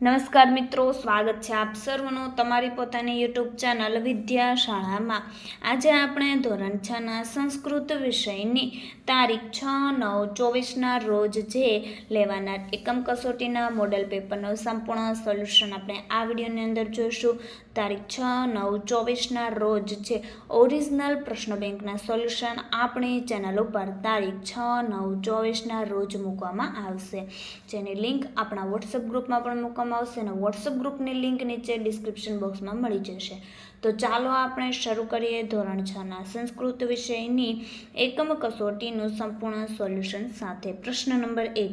નમસ્કાર મિત્રો, સ્વાગત છે આપ સર્વનું તમારી પોતાની યુટ્યુબ ચેનલ વિદ્યા શાળામાં આજે આપણે ધોરણ છના સંસ્કૃત વિષયની તારીખ છ નવ ચોવીસના રોજ જે લેવાનાર એકમ કસોટીના મોડેલ પેપરનો સંપૂર્ણ સોલ્યુશન આપણે આ વિડીયોની અંદર જોઈશું. તારીખ છ, નવ, ચોવીસના રોજ છે. ઓરિજિનલ પ્રશ્ન બેંકના સોલ્યુશન આપણી ચેનલ ઉપર તારીખ છ, નવ, ચોવીસના રોજ મૂકવામાં આવશે. જેની લિંક આપણા વોટ્સઅપ ગ્રુપમાં પણ મૂકવામાં આવશે અને વોટ્સઅપ ગ્રુપની લિંક નીચે ડિસ્ક્રિપ્શન બોક્સમાં મળી જશે. તો ચાલો આપણે શરૂ કરીએ ધોરણ છના સંસ્કૃત વિષયની એકમ કસોટીનું સંપૂર્ણ સોલ્યુશન સાથે. પ્રશ્ન નંબર એક.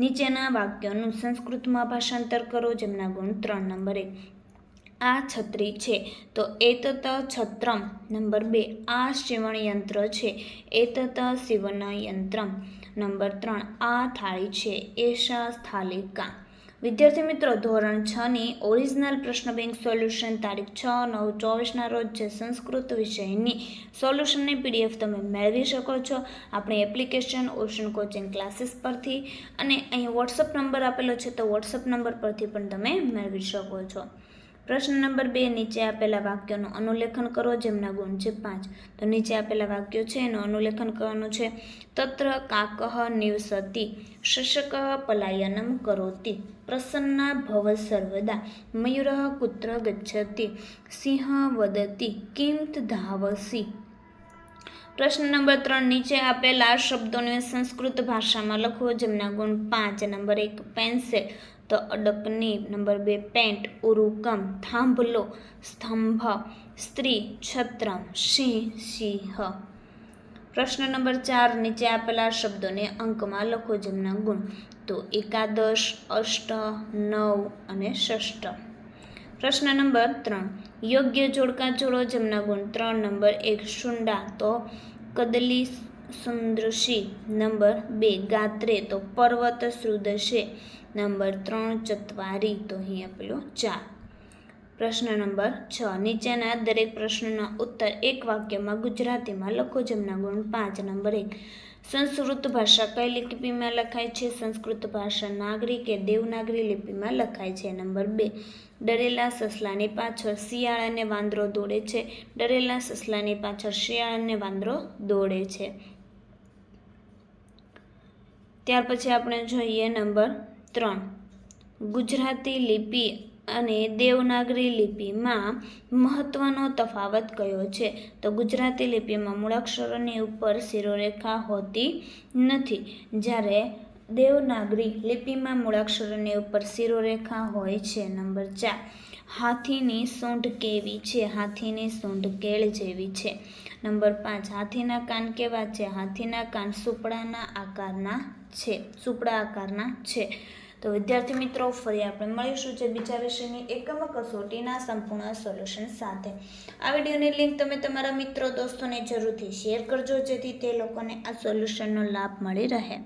નીચેના વાક્યોનું સંસ્કૃતમાં ભાષાંતર કરો, જેમના ગુણ ત્રણ નંબર એક. આ છત્રી છે. તો એતત છત્રમ નંબર બે. આ યંત્ર છે. એતત યંત્રમ નંબર ત્રણ. આ થાળી છે. એશા સ્થાલિકા. વિદ્યાર્થી મિત્રો, ધોરણ છ ની ઓરિજિનલ પ્રશ્ન બેંક સોલ્યુશન તારીખ છ નવ ચોવીસના રોજ છે સંસ્કૃત વિષયની સોલ્યુશનની પીડીએફ તમે મેળવી શકો છો. આપણી એપ્લિકેશન ઓશન કોચિંગ ક્લાસીસ પરથી. અને અહીં વોટ્સઅપ નંબર આપેલો છે તો વોટ્સઅપ નંબર પરથી પણ તમે મેળવી શકો છો. પ્રશ્ન નંબર બે, નીચે આપેલા વાક્યોનું અનુલેખન કરો, જેમના ગુણ છે પાંચ. તો નીચે આપેલા વાક્યો છે, એનું અનુલેખન કરવાનું છે, તત્ર કાકહ નિવસતી, શશક પલાયનમ કરોતિ, પ્રસન્ના ભવ સર્વદા, મયુર કુત્ર ગચ્છતી, સિંહ વદતી, કિંત ધાવસી. પ્રશ્ન નંબર ત્રણ, નીચે આપેલા શબ્દોને સંસ્કૃત ભાષામાં લખો, જેમના ગુણ પાંચ. નંબર એક, પેન્સિલ તો અડકની. નંબર બે, પેન્ટ ઉરુકમ થાંભલો, સ્તંભ, સ્ત્રી, છત્રમ, સિંહ સિંહ. પ્રશ્ન નંબર ચાર, નીચે આપેલા શબ્દોને અંકમાં લખો જેમના ગુણ. તો એકાદશ, અષ્ટ, નવ અને ષષ્ઠ. પ્રશ્ન નંબર ત્રણ, યોગ્ય જોડકા જોડો જેમના ગુણ. ત્રણ નંબર એક, શુંડા. તો કદલી સુંદરશી, નંબર બે, ગાત્રે તો પર્વત સૃદશે નંબર ત્રણ, ચત્વારી, તો અહીં આપેલો ચાર. પ્રશ્ન નંબર છ, નીચેના દરેક પ્રશ્નના ઉત્તર એક વાક્યમાં ગુજરાતીમાં લખો જેમના ગુણ પાંચ, નંબર એક. સંસ્કૃત ભાષા કઈ લિપિમાં લખાય છે? સંસ્કૃત ભાષા નાગરી કે દેવનાગરી લિપિમાં લખાય છે? નંબર બે, ડરેલા સસલાની પાછળ શિયાળ અને વાંદરો દોડે છે? ડરેલા સસલાની પાછળ શિયાળ અને વાંદરો દોડે છે? ત્યાર પછી આપણે જોઈએ નંબર ત્રણ. ગુજરાતી લિપિ અને દેવનાગરી લિપિમાં મહત્વનો તફાવત કયો છે? તો ગુજરાતી લિપિમાં મૂળાક્ષરોની ઉપર શિરોરેખા હોતી નથી. જ્યારે દેવનાગરી લિપિમાં મૂળાક્ષરોની ઉપર શિરોરેખા હોય છે. નંબર ચાર. હાથીની સૂંઢ કેવી છે? હાથીની સૂંઢ કેળ જેવી છે. નંબર પાંચ, હાથીના કાન કેવા છે? હાથીના કાન સુપડાના આકારના છે. સુપડા આકારના છે. તો વિદ્યાર્થી મિત્રો, ફરી આપણે મળીશું જે બીજા વિષયની એકમ કસોટીના સંપૂર્ણ સોલ્યુશન સાથે. આ વિડીયોની લિંક તમે તમારા મિત્રો, દોસ્તોને જરૂરથી શેર કરજો, જેથી તે લોકોને આ સોલ્યુશનનો લાભ મળી રહે.